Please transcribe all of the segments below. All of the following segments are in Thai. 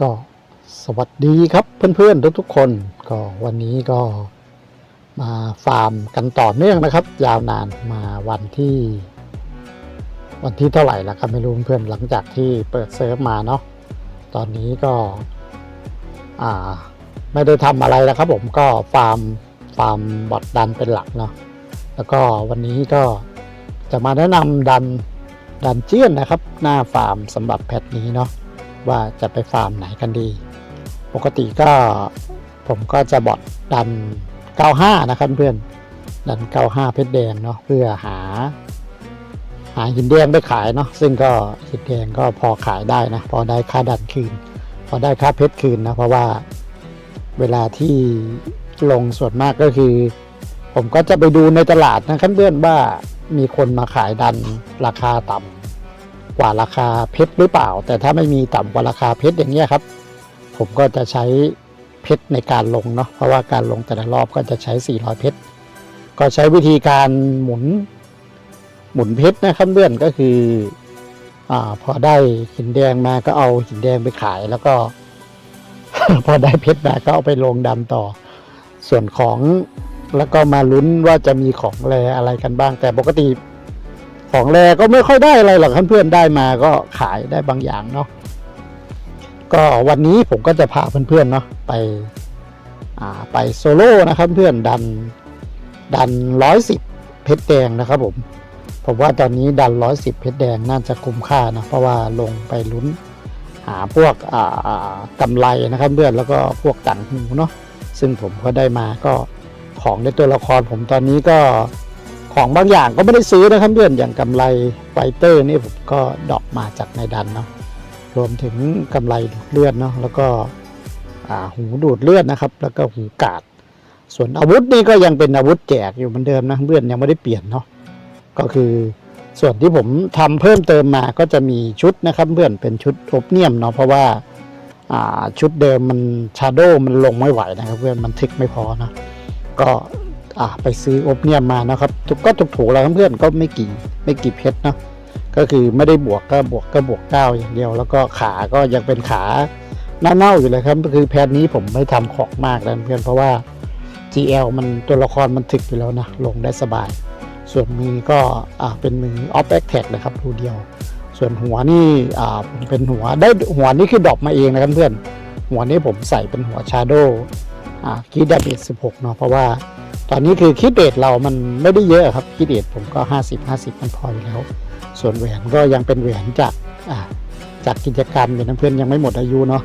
ก็สวัสดีครับเพื่อนๆทุกๆคน ก็วันนี้ก็มาฟาร์มกันต่อเนื่องนะครับ ยาวนานมาวันที่ วันที่เท่าไหร่แล้วครับไม่รู้เพื่อนๆหลังจากที่เปิดเซิร์ฟมาเนาะตอนนี้ก็อ่าไม่ได้ทำอะไรแล้วครับผมก็ฟาร์มฟาร์มบอทดันเป็นหลักเนาะแล้วก็วันนี้ก็จะมาแนะนำดันดันเจียนนะครับ หน้าฟาร์มสำหรับแพทนี้เนาะ ว่าจะไปฟาร์มไหนกันดี ปกติก็ผมก็จะบอดดัน 95 นะครับเพื่อน ดัน 95 เพชรแดงเนาะเพื่อหา หาหินแดงไปขายเนาะซึ่งก็หินแดงก็พอขายได้นะพอได้ค่าดันคืน พอได้ค่าเพชรคืนนะเพราะว่าเวลาที่ลงส่วนมากก็คือ ผมก็จะไปดูในตลาดนะครับเพื่อนว่ามีคนมาขายดันราคาต่ำ กว่าราคาเพชรหรือเปล่า แต่ถ้าไม่มีต่ำกว่าราคาเพชรอย่างเงี้ยครับ ผมก็จะใช้เพชรในการลงเนาะเพราะว่าการลงแต่ละรอบก็จะใช้ 400 เพชรก็ใช้วิธีการหมุนหมุนเพชรนะครับเพื่อนก็คืออ่าพอได้หินแดงมาก็เอาหินแดงไปขาย แล้วก็ พอได้เพชรมาก็เอาไปลงดำต่อ ส่วนของแล้วก็มาลุ้นว่าจะมีของแรอะไรกันบ้าง แต่ปกติ ของแรก็ไม่ค่อยได้อะไรหรอกเพื่อนๆได้มาก็ขายได้บางอย่างเนาะก็วันนี้ผมก็จะพาเพื่อนๆเนาะไปอ่าไปโซโล่นะครับเพื่อนดันดันร้อยสิบเพชรแดงนะครับผมผมว่าตอนนี้ดันร้อยสิบเพชรแดงน่าจะคุ้มค่านะเพราะว่าลงไปลุ้นหาพวกอ่าอ่ากำไรนะครับเพื่อนแล้วก็พวกต่างหูเนาะซึ่งผมก็ได้มาก็ของในตัวละครผมตอนนี้ก็ ของบางอย่างก็ไม่ได้ซื้อนะครับเพื่อนอย่างกำไรไฟเตอร์นี่ผมก็ดอกมาจากในดันเนาะรวมถึงกำไรดูดเลือดเนาะแล้วก็หูดูดเลือดนะครับ แล้วก็หูกาด ส่วนอาวุธนี่ก็ยังเป็นอาวุธแจกอยู่เหมือนเดิมนะเพื่อนยังไม่ได้เปลี่ยนเนาะก็คือส่วนที่ผมทำเพิ่มเติมมาก็จะมีชุดนะครับเพื่อนเป็นชุดโอบเนียมเนาะเพราะว่าชุดเดิมมันชาโดมันลงไม่ไหวนะครับเพื่อนมันทึกไม่พอนะก็ อ่าไปซื้ออบเนียมมานะครับถูกก็ถูกๆแล้วเพื่อนก็ไม่กี่ไม่กี่เพชรเนาะก็คือไม่ได้บวกก็บวกก็บวกเก้าอย่างเดียว แล้วก็ขาก็ยังเป็นขาหน้าเน่าอยู่เลยครับก็คือแพทนี้ผมไม่ทำของมากแล้วเพื่อนเพราะว่า GL มันตัวละครมันถึกอยู่แล้วนะลงได้สบาย ส่วนมือก็อ่าเป็นมือออฟแอคแท็กนะครับรูเดียว ส่วนหัวนี่อ่าผมเป็นหัวได้หัวนี่คือดรอปมาเองนะครับเพื่อนหัวนี้ผมใส่เป็นหัวชาโดอ่าคีดาเบส16เนาะเพราะว่า ตอนนี้คือคิดเดทเรามันไม่ได้เยอะครับคิดเดทผมก็ 50 50 มันพออยู่แล้ว ส่วนแหวนก็ยังเป็นแหวนจากจากกิจกรรมเป็นเพื่อนยังไม่หมดอายุเนาะ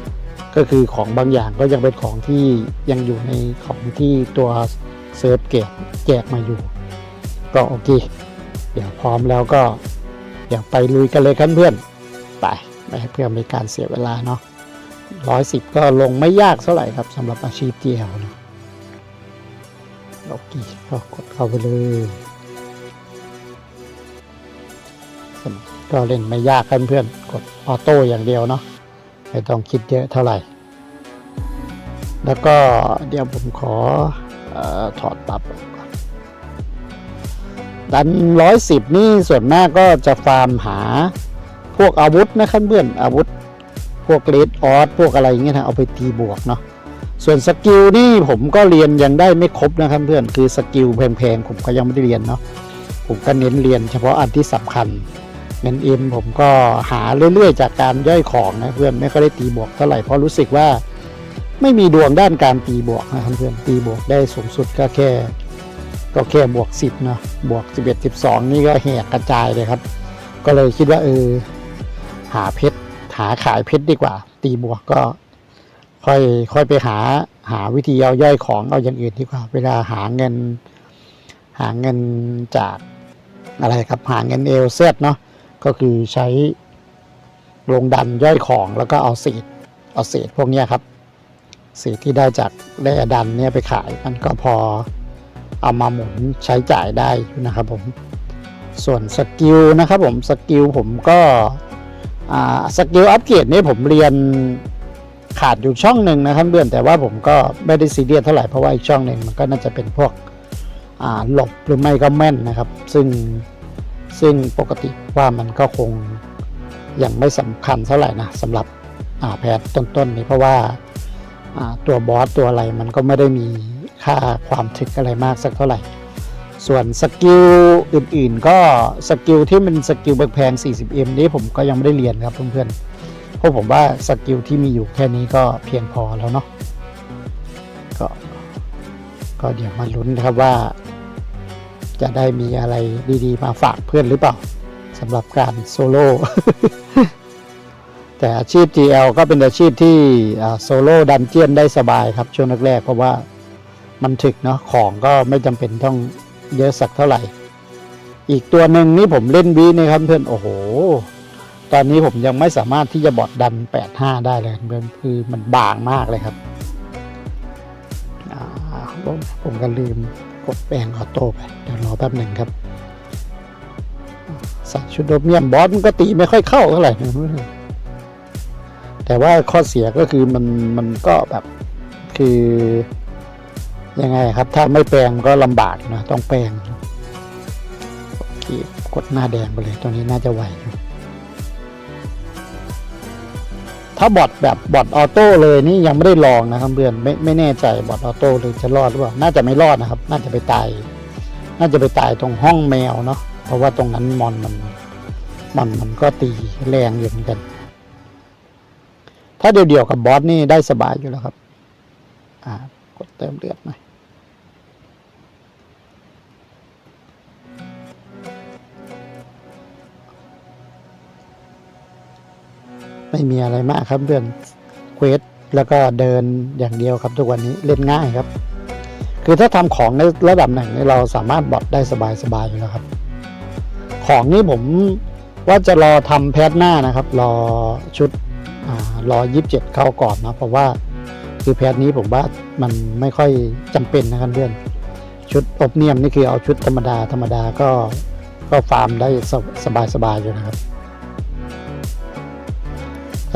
ก็คือของบางอย่างก็ยังเป็นของที่ยังอยู่ในของที่ตัวเซิร์ฟเกตแจกมาอยู่ ก็โอเค เดี๋ยวพร้อมแล้วก็เดี๋ยวไปลุยกันเลยครับเพื่อนไปไม่ให้เพื่อมีการเสียเวลาเนาะร้อยสิบก็ลงไม่ยากเท่าไหร่ครับสำหรับอาชีพเดียวเนาะ โอเคก็กดเข้าไปเลยก็เล่นไม่ยากกันเพื่อนกดออโต้อย่างเดียวเนาะไม่ต้องคิดเยอะเท่าไหร่ แล้วก็เดี๋ยวผมขอออถอดปรับออกก่อนดันร้อยสิบนี่ส่วนมากก็จะฟาร์มหาพวกอาวุธนะครับเพื่อนอาวุธ พวกเลดออสพวกอะไรอย่างเงี้ยนะเอาไปตีบวกเนาะ ส่วนสกิลนี่ผมก็เรียนยังได้ไม่ครบนะครับเพื่อนคือสกิลแพงๆผมก็ยังไม่ได้เรียนเนาะผมก็เน้นเรียนเฉพาะอันที่สำคัญเน้นเอ็มผมก็หาเรื่อยๆ จากการย่อยของนะเพื่อนไม่ค่อยได้ตีบวกเท่าไหร่เพราะรู้สึกว่าไม่มีดวงด้านการตีบวกนะครับเพื่อนตีบวกได้สูงสุดก็แค่ ก็แค่บวก 10เนาะบวก 11 12 นี่ก็แหกกระจายเลยครับ ก็เลยคิดว่าเออหาเพชรหาขายเพชรดีกว่า ตีบวกก็ ค่อยค่อยไปหาหาวิธีเอาย่อยของเอาอย่างอื่นดีกว่า เวลาหาเงิน หาเงินจากอะไรครับหาเงินเอลเซเนาะก็คือใช้ลงดันย่อยของแล้วก็เอาเศษเอาเศษพวกนี้ครับเศษที่ได้จากแร่ดันเนี่ยไปขายมันก็พอเอามาหมุนใช้จ่ายได้นะครับผมส่วนสกิลนะครับผมสกิลผมก็สกิลอัปเกรดนี่ผมเรียน ขาดอยู่ช่องหนึ่งนะครับเพื่อนแต่ว่าผมก็ไม่ได้ซีเรียสเท่าไหร่เพราะว่าอีกช่องหนึ่งมันก็น่าจะเป็นพวกหลบหรือไม่ก็แม่นนะครับ ซึ่งซึ่งปกติว่ามันก็คงยังไม่สำคัญเท่าไหร่นะสำหรับแพทต้นๆนี้เพราะว่าตัวบอสตัวอะไรมันก็ไม่ได้มีค่าความถึกอะไรมากสักเท่าไหร่ ส่วนสกิลอื่นๆ ก็สกิลที่มันสกิลแพง 40M นี้ผมก็ยังไม่ได้เรียนครับเพื่อนๆ ราะผมว่าสกิลที่มีอยู่แค่นี้ก็เพียงพอแล้วเนาะก็ก็เดี๋ยวมาลุ้นนะครับว่า จะได้มีอะไรดีๆ มาฝากเพื่อนหรือเปล่าสำหรับการโซโล่แต่อาชีพ GL ก็เป็นอาชีพที่โซโล่ดันเจียนได้สบายครับ ช่วงแรกๆเพราะว่ามันถึกเนาะของก็ไม่จำเป็นต้องเยอะสักเท่าไหร่ อีกตัวหนึ่งนี่ผมเล่นวีนะครับเพื่อนโอ้โห ตอนนี้ผมยังไม่สามารถที่จะบอดดัน 85 ได้เลยคือมันบางมากเลยครับผมก็ลืมกดแปลงออโต้ไป เดี๋ยวรอแป๊บหนึ่งครับใส่ชุดโดเมียมบอสมันก็ตีไม่ค่อยเข้าเท่าไหร่แต่ว่าข้อเสียก็คือมันมันก็แบบคือยังไงครับ ถ้าไม่แปลงก็ลำบากนะ ต้องแปลงกดหน้าแดงไปเลย ตัวนี้น่าจะไหว ถ้าบอทแบบบอทออโต้เลยนี่ยังไม่ได้ลองนะครับเพื่อนไม่ไม่แน่ใจบอทออโต้เลยจะรอดหรือเปล่าน่าจะไม่รอดนะครับ น่าจะไปตายน่าจะไปตายตรงห้องแมวเนาะเพราะว่าตรงนั้นมอนมันมอนมันก็ตีแรงอยู่เหมือนกัน ถ้าเดียวๆกับบอสนี่ได้สบายอยู่แล้วครับ อ่ากดเติมเลือดหน่อย ไม่มีอะไรมากครับเพื่อนเควสแล้วก็เดินอย่างเดียวครับทุกวันนี้เล่นง่ายครับ คือถ้าทำของในระดับไหนนี่เราสามารถบอดได้สบายๆอยู่แล้วครับ ของนี่ผมว่าจะรอทำแพทหน้านะครับ รอชุดอารอยิบเจ็ดเข้าก่อนนะเพราะว่าคือแพทนี้ผมว่ามันไม่ค่อยจำเป็นนะครับเพื่อนชุดอบเนียมนี่คือเอาชุดธรรมดาธรรมดาก็ก็ฟาร์มได้สบายๆอยู่นะครับ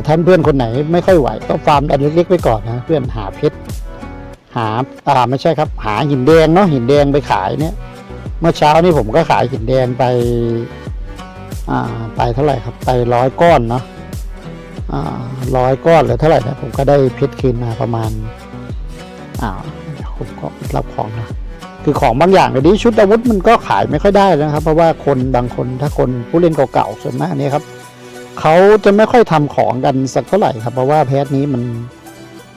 ท่านเพื่อนคนไหนไม่ค่อยไหว ก็ฟาร์มอันเล็กๆไปก่อนนะเพื่อนหาเพชรหาอ่าไม่ใช่ครับ หาหินแดงเนาะหินแดงไปขายเนี่ย เมื่อเช้านี่ผมก็ขายหินแดงไป อ่าไปเท่าไหร่ครับ ไปร้อยก้อนเนาะอ่าร้อยก้อนหรือเท่าไหร่นะผมก็ได้เพชรคืนมาประมาณอ่าผมก็รับของนะคือของบางอย่างเดี๋ยวนี้ชุดอาวุธมันก็ขายไม่ค่อยได้นะครับ เพราะว่าคนบางคนถ้าคนผู้เล่นเก่าๆส่วนมากเนี่ยครับ เขาจะไม่ค่อยทำของกันสักเท่าไหร่ครับ เพราะว่าแพทนี้มัน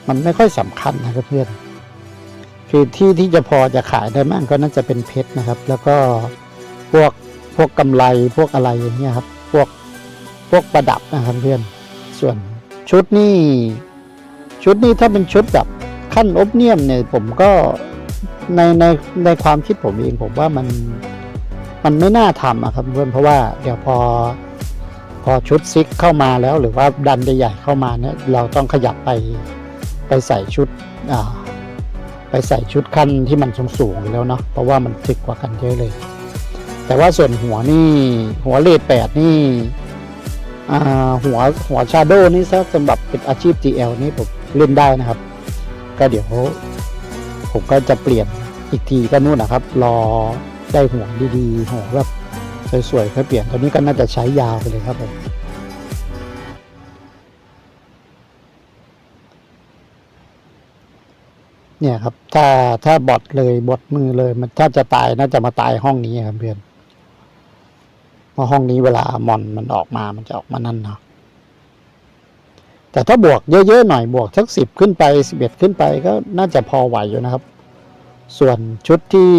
มันไม่ค่อยสำคัญนะครับเพื่อน คือที่ที่จะพอจะขายได้มากก็น่าจะเป็นเพชรนะครับ แล้วก็พวกพวกกำไรพวกอะไรอย่างเงี้ยครับ พวกพวกประดับนะครับเพื่อน ส่วนชุดนี่ชุดนี้ถ้าเป็นชุดแบบขั้นอบเนียมเนี่ยผมก็ในในในความคิดผมเองผมว่ามันมันไม่น่าทำอะครับเพื่อนเพราะว่าเดี๋ยวพอ พอชุดซิกเข้ามาแล้วหรือว่าดันใหญ่ๆเข้ามาเนี่ยเราต้องขยับไปไปใส่ชุดไปใส่ชุดขั้นที่มันสูงๆแล้วเนาะเพราะว่ามันถึกกว่ากันเยอะเลย แต่ว่าส่วนหัวนี่หัวเลดแปดนี่หัวหัวชาโดนี่ซะสำหรับเป็นอาชีพ GL นี่ผมเล่นได้นะครับ ก็เดี๋ยวผมก็จะเปลี่ยนอีกทีก็นู่นนะครับ รอได้หัวดีๆหัวแบบ สวยๆค่อยเปลี่ยนตัวนี้ก็น่าจะใช้ยาวไปเลยครับผมเนี่ยครับ ถ้าถ้าบอดเลยบดมือเลย มันถ้าจะตายน่าจะมาตายห้องนี้ครับเพื่อนเพราะห้องนี้เวลามอนมันออกมามันจะออกมานั่นเนาะแต่ถ้าบวกเยอะๆหน่อยบวกสักสิบขึ้นไปสิบเอ็ดขึ้นไปก็น่าจะพอไหวอยู่นะครับ ส่วนชุดที่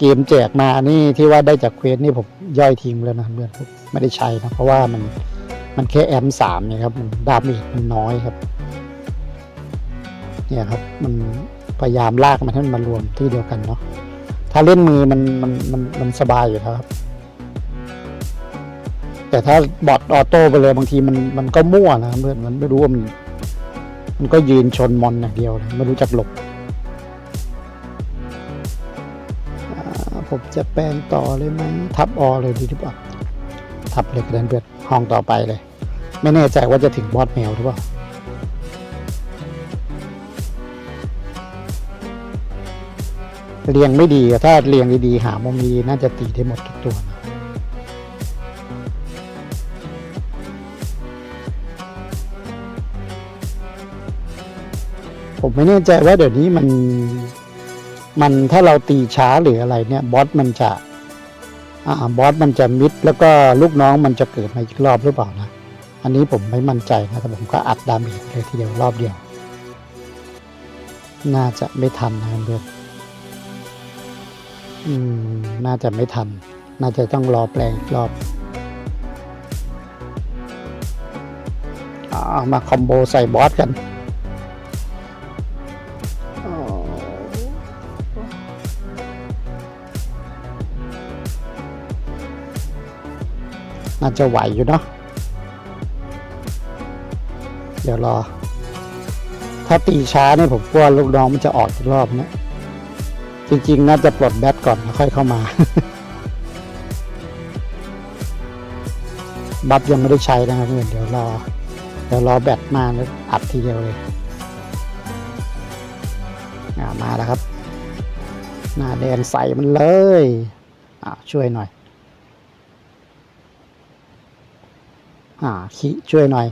เกมแจกมานี่ที่ว่าได้จากเควสนี่ผมย่อยทิ้งแล้วนะเพื่อนไม่ได้ใช้นะเพราะว่ามันมันแค่แอมสามเนี่ยครับมันดาเมจมันน้อยครับ เนี่ยครับ มันพยายามลากมันให้มันมารวมที่เดียวกันเนาะถ้าเล่นมือมันมันมันมันสบายอยู่ครับ แต่ถ้าบอทออโต้ไปเลยบางทีมันมันก็มั่วนะเพื่อนมันไม่รู้ว่ามันมันก็ยืนชนมอนอย่างเดียวเลยไม่รู้จักหลบ ผมจะแปลงต่อเลยไหมทับออเลยดีหรือเปล่าทับเลยกระด็นเบือดห้องต่อไปเลย ไม่แน่ใจว่าจะถึงบอสแมวหรือเปล่าเรียงไม่ดีถ้าเรียงดีๆหามุมดีน่าจะตีได้หมดทุกตัวนะผมไม่แน่ใจว่าเดี๋ยวนี้มัน มันถ้าเราตีช้าหรืออะไรเนี่ยบอสมันจะอ่าบอสมันจะมิด แล้วก็ลูกน้องมันจะเกิดมาอีกรอบหรือเปล่านะ อันนี้ผมไม่มั่นใจนะแต่ผมก็อัดดาเมจเลยทีเดียวรอบเดียว น่าจะไม่ทันนะครับเพื่อนอืมน่าจะไม่ทัน น่าจะต้องรอแปลงอีกรอบเอามาคอมโบใส่บอสกัน น่าจะไหวอยู่เนาะเดี๋ยวรอ ถ้าตีช้าเนี่ยผมกลัวลูกน้องมันจะออกอีกรอบเนะจริงๆ น่าจะปลดแบตก่อนแล้วค่อยเข้ามา บัฟยังไม่ได้ใช้นะครับเพื่อนเดี๋ยวรอ เดี๋ยวรอแบตมาแล้วอัดทีเดียวเลยมาแล้วครับ หน้าแดงใสมันเลย อ่าช่วยหน่อย อ่าขี้ช่วยหน่อย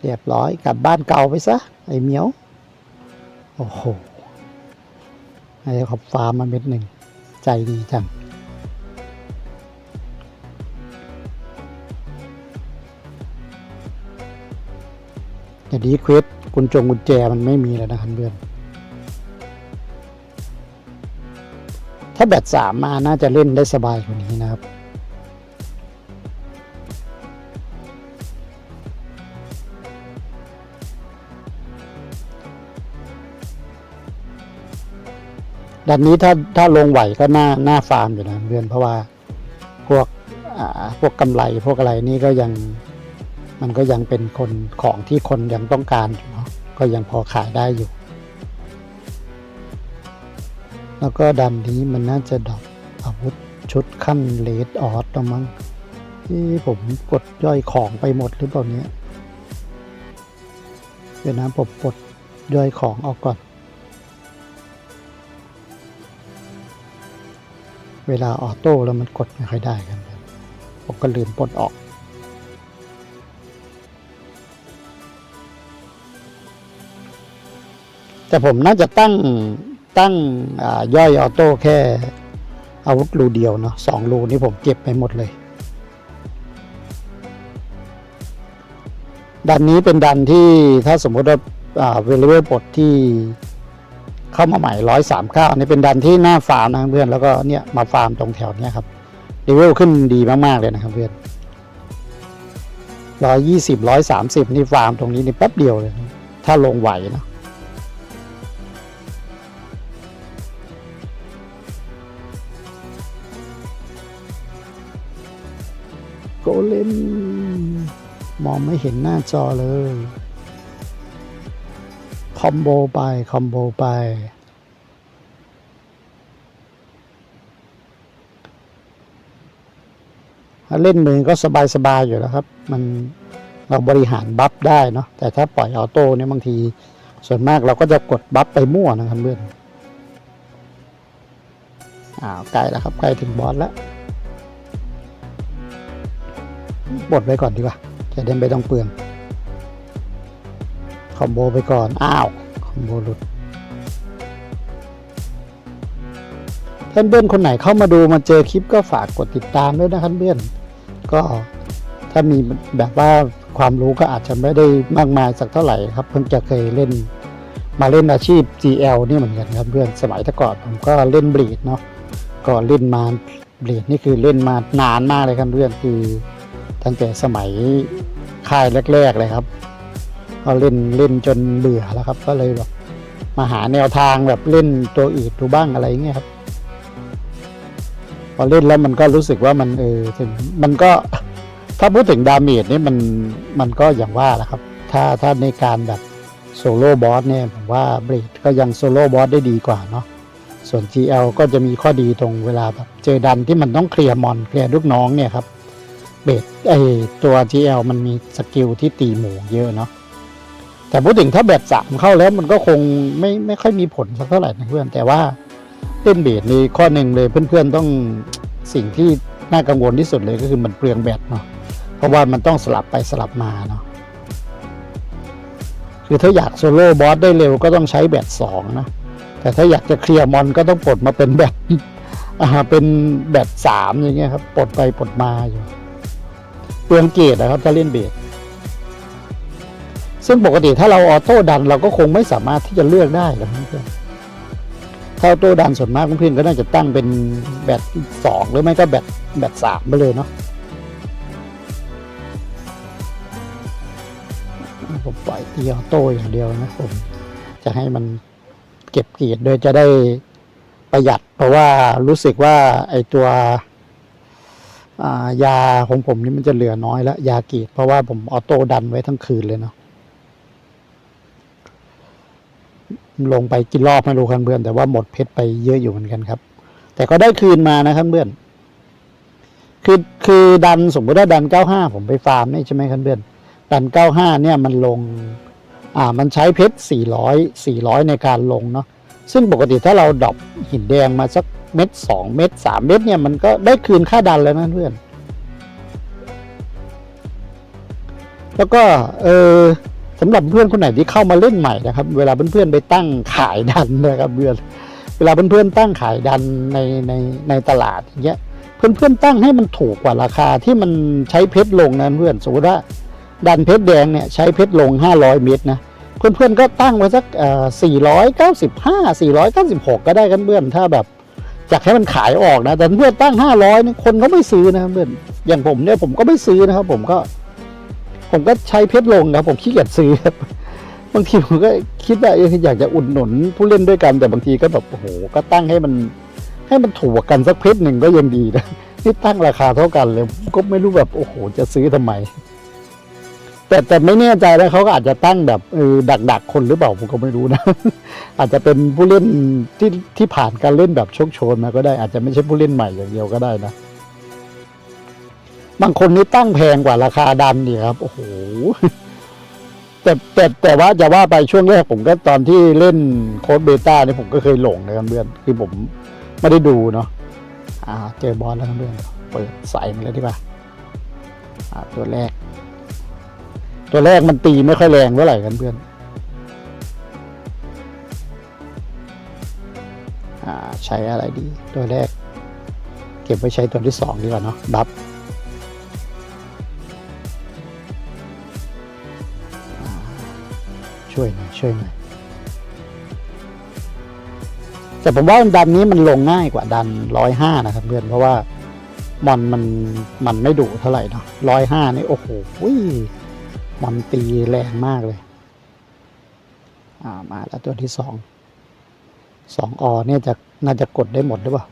เรียบร้อยกลับบ้านเก่าไปซะ ไอ้เหมียว โอ้โห ไอ้ขอบฟ้ามาเม็ดหนึ่ง ใจดีจังเดี๋ยวนี้เควสกุญจงกุญแจมันไม่มีแล้วนะครับเพื่อน ถ้าแบตสามมาน่าจะเล่นได้สบายกว่านี้นะครับ ดันนี้ถ้าถ้าลงไหวก็น่าหน้าฟาร์มอยู่นะเพื่อนเพราะว่าพวกอ่าพวกกำไรพวกอะไรนี่ก็ยังมันก็ยังเป็นคนของที่คนยังต้องการอยู่เนาะก็ยังพอขายได้อยู่ แล้วก็ดันนี้มันน่าจะดอปอาวุธชุดขั้นเลดออสตัวมั้งที่ผมกดย่อยของไปหมดหรือเปล่าเนี้ยเดี๋ยวนะผมกดย่อยของออกก่อน เวลาออโต้แล้วมันกดไม่ค่อยได้กันครับผมก็ลืมปลดออก แต่ผมน่าจะตั้งตั้งย่อยออโต้แค่อาวุธรูเดียวเนาะสองรูนี่ผมเก็บไปหมดเลยดันนี้เป็นดันที่ถ้าสมมติว่าเวลเวลปลดที่ เข้ามาใหม่ร้อยสามเก้านี่เป็นดันที่หน้าฟาร์มนะเพื่อนแล้วก็เนี่ยมาฟาร์มตรงแถวเนี้ยครับเลเวลขึ้นดีมากๆเลยนะครับเพื่อนร้อยยี่สิบร้อยสามสิบนี่ฟาร์มตรงนี้นี่แป๊บเดียวเลย ถ้าลงไหวเนาะโกเลมมองไม่เห็นหน้าจอเลย คอมโบไป คอมโบไป เล่นมือก็สบายๆอยู่แล้วครับ มันเราบริหารบัฟได้เนาะ แต่ถ้าปล่อยออโต้เนี่ยบางทีส่วนมากเราก็จะกดบัฟไปมั่วนะครับเพื่อนอ้าวใกล้แล้วครับใกล้ถึงบอสแล้วบดไว้ก่อนดีกว่า จะเดินไปต้องเปลือง อมโบไปก่อน อ้าวคอมโบหลุดท่านเพื่อนคนไหนเข้ามาดูมาเจอคลิปก็ฝากกดติดตามด้วยนะครับเพื่อนก็ถ้ามีแบบว่าความรู้ก็อาจจะไม่ได้มากมายสักเท่าไหร่ครับ เพิ่งจะเคยเล่นมาเล่นอาชีพ GL นี่เหมือนกันครับเพื่อนสมัยแต่ก่อนผมก็เล่นบลีดเนาะก็เล่นมาบลีดนี่คือเล่นมานานมากเลยครับเพื่อนคือตั้งแต่สมัยค่ายแรก ๆ เลยครับ ก็เล่นเล่นจนเบื่อแล้วครับ ก็เลยแบบมาหาแนวทางแบบเล่นตัวอื่นดูบ้างอะไรเงี้ยครับ พอเล่นแล้วมันก็รู้สึกว่ามันเออถึงมันก็ถ้าพูดถึงดาเมจนี่มันมันก็อย่างว่าแหละครับ ถ้าถ้าในการแบบโซโล่บอสเนี่ยผมว่าเบรดก็ยังโซโล่บอสได้ดีกว่าเนาะส่วน GL ก็จะมีข้อดีตรงเวลาแบบเจอดันที่มันต้องเคลียร์มอนเคลียร์ลูกน้องเนี่ยครับเบสไอตัว GL มันมีสกิลที่ตีหมูเยอะเนาะ แต่พูดถึงถ้าแบตสามเข้าแล้วมันก็คงไม่ไม่ค่อยมีผลสักเท่าไหร่นะเพื่อน แต่ว่าเล่นเบสในข้อหนึ่งเลยเพื่อนๆต้องสิ่งที่น่ากังวลที่สุดเลยก็คือมันเปลืองแบตเนาะเพราะว่ามันต้องสลับไปสลับมาเนาะคคือถ้าอยากโซโล่บอสได้เร็วก็ต้องใช้แบตสองนะแต่ถ้าอยากจะเคลียร์มอนก็ต้องปลดมาเป็นแบตอ่าเป็นแบตสามอย่างเงี้ยครับปลดไปปลดมาอยู่เปลืองเกตนะครับถ้าเล่นเบส ซึ่งปกติถ้าเราออโต้ดันเราก็คงไม่สามารถที่จะเลือกได้หรอกเพื่อนถ้าออโต้ดันส่วนมากเพื่อนก็น่าจะตั้งเป็นแบตสองหรือไม่ก็แบตแบตสามไปเลยเนาะผมปล่อยตีออโต้อย่างเดียวนะผมจะให้มันเก็บเกียรติโดยจะได้ประหยัด เพราะว่ารู้สึกว่าไอตัวายาของผมนี่มันจะเหลือน้อยแล้วยาเกียรติเพราะว่าผมออโต้ดันไว้ทั้งคืนเลยเนาะ ลงไปกี่รอบไม่รู้ครับเพื่อน แต่ว่าหมดเพชรไปเยอะอยู่เหมือนกันครับ แต่ก็ได้คืนมานะครับเพื่อน คือคือดันสมมติว่าดันเก้าห้าผมไปฟาร์มนี่ใช่ไหมครับเพื่อน ดันเก้าห้าเนี่ยมันลง อ่า มันใช้เพชร 400 400 ในการลงเนาะ ซึ่งปกติถ้าเราดรอปหินแดงมาสักเม็ด2เม็ด3เม็ดเนี่ยมันก็ได้คืนค่าดันแล้วนะเพื่อน แล้วก็เออ สำหรับเพื่อนคนไหนที่เข้ามาเล่นใหม่นะครับ เวลาเพื่อนๆไปตั้งขายดันนะครับเพื่อนเวลาเพื่อนๆตั้งขายดันในในในตลาดอย่างเงี้ยเพื่อนๆตั้งให้มันถูกกว่าราคาที่มันใช้เพชรลงนะเพื่อนสมมติว่าดันเพชรแดงเนี่ยใช้เพชรลง 500 เมตรนะเพื่อนๆก็ตั้งไว้สักเอ่อ495 496 ก็ได้กันเพื่อนถ้าแบบอยากให้มันขายออกนะแต่เพื่อนตั้ง 500นี่คนเขาไม่ซื้อนะเพื่อนอย่างผมเนี่ยผมก็ไม่ซื้อนะครับผมก็ ผมก็ใช้เพชรลงครับ ผมขี้เกียจซื้อครับบางทีผมก็คิดว่าอยากจะอุดหนุนผู้เล่นด้วยกันแต่บางทีก็แบบโอ้โหก็ตั้งให้มัน ให้มันถูกกันสักเพชรหนึ่งก็ยังดีนะนี่ตั้งราคาเท่ากันเลยก็ไม่รู้แบบโอ้โห จะซื้อทำไม แต่แต่ไม่แน่ใจนะเขาก็อาจจะตั้งแบบเออดักดักคนหรือเปล่าผมก็ไม่รู้นะ อาจจะเป็นผู้เล่นที่ที่ผ่านการเล่นแบบโชคโชนมาก็ได้อาจจะไม่ใช่ผู้เล่นใหม่อย่างเดียวก็ได้นะ บางคนนี่ตั้งแพงกว่าราคาดันเนี่ยครับ โอ้โหแต่แต่แต่ว่าจะว่าไปช่วงแรกผมก็ตอนที่เล่นโค้ดเบต้าเนี่ยผมก็เคยหลงนะครับเพื่อนคือผมไม่ได้ดูเนาะอ่า เจอบอลแล้วครับเพื่อนเปิดใส่มาเลยดีกว่าอ่า ตัวแรก ตัวแรกมันตีไม่ค่อยแรงเท่าไหร่กันเพื่อน อ่า ใช้อะไรดี ตัวแรก เก็บไว้ใช้ตัวที่สองดีกว่าเนาะบั ช่วยหน่อยช่วยหน่อยแต่ผมว่าดันนี้มันลงง่ายกว่าดันร้อยห้านะครับเพื่อนเพราะว่ามอนมันมันไม่ดุเท่าไหร่เนาะร้อยห้านี่โอ้โหมันตีแรงมากเลย อ่ามาแล้วตัวที่สองสองอเนี่ยจะน่าจะกดได้หมดหรือเปล่า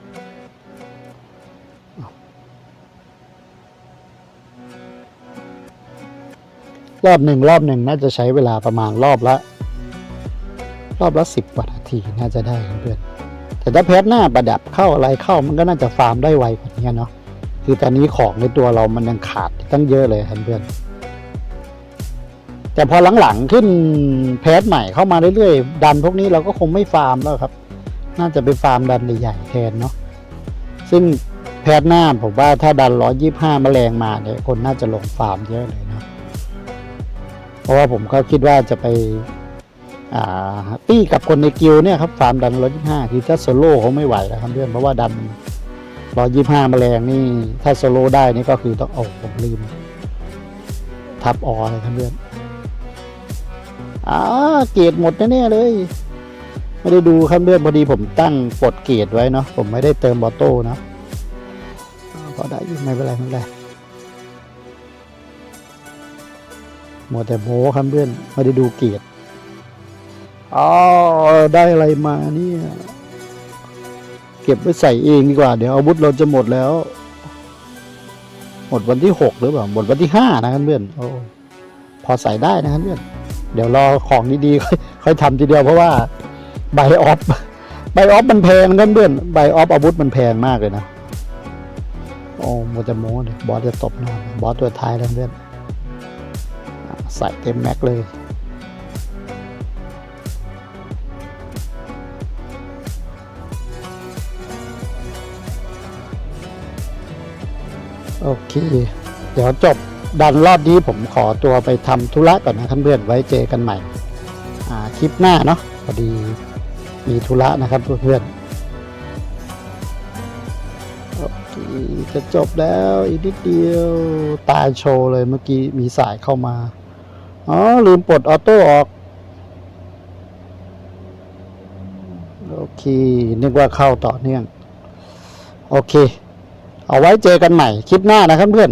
รอบหนึ่งรอบหนึ่งน่าจะใช้เวลาประมาณรอบละ รอบละสิบกว่านาทีน่าจะได้เพื่อนแต่ถ้าแพทหน้าประดับเข้าอะไรเข้ามันก็น่าจะฟาร์มได้ไวกว่านี้เนาะคือตอนนี้ของในตัวเรามันยังขาดตั้งเยอะเลยเพื่อนแต่พอหลังๆขึ้นแพทใหม่เข้ามาเรื่อยๆ ดันพวกนี้เราก็คงไม่ฟาร์มแล้วครับ น่าจะไปฟาร์มดันใหญ่ๆแทนเนาะซึ่งแพทหน้าผมว่าถ้าดันร้อยยี่ห้าแมลงมาเนี่ยคนน่าจะลงฟาร์มเยอะเลยเนาะ ราะว่าผมก็คิดว่าจะไปตี้กับคนในกิลเนี่ยครับฟาร์มดันร้อยยี่ห้าคือถ้าโซโล่เขาไม่ไหวแล้วครับเพื่อนเพราะว่าดันร้อยยี่ห้าแมลงนี่ถ้าโซโล่ได้นี่ก็คือต้องโอ้ผมลืม ทับออเลยครับเพื่อนอ่าเกรดหมดแน่ๆเลย ไม่ได้ดูครับเพื่อนพอดีผมตั้งกดเกรดไว้เนาะผมไม่ได้เติมบอโต้เนาะอ่าพอได้อยู่ไม่เป็นไรไม่เป็นไร หมดแต่โม้ครับเพื่อนไม่ได้ดูเกียรดอ๋อได้อะไรมาเนี่ย เก็บไว้ใส่เองดีกว่า เดี๋ยวอาวุธเราจะหมดแล้ว หมดวันที่หกหรือเปล่า หมดวันที่ห้านะครับเพื่อนโอ้พอใส่ได้นะครับเพื่อน เดี๋ยวรอของดีๆค่อยค่อยทำทีเดียวเพราะว่าไบออฟไบออฟมันแพงกันเพื่อนไบออฟอาวุธมันแพงมากเลยนะโอ้โมจะโม้เลยบอสจะตบหน้าบอสตัวท้ายแล้วเพื่อน ใส่เต็มแม็กเลย โอเค เดี๋ยวจบดันรอบนี้ผมขอตัวไปทำธุระก่อนนะท่านเพื่อนไว้เจอกันใหม่คลิปหน้าเนาะพอดีมีธุระนะครับเพื่อนโอเคจะจบแล้วอีกนิดเดียวตายโชว์เลยเมื่อกี้มีสายเข้ามา อ๋อ ลืมปลดออโต้ออก โอเค นึกว่าเข้าต่อเนื่อง โอเค เอาไว้เจอกันใหม่ คลิปหน้านะครับเพื่อน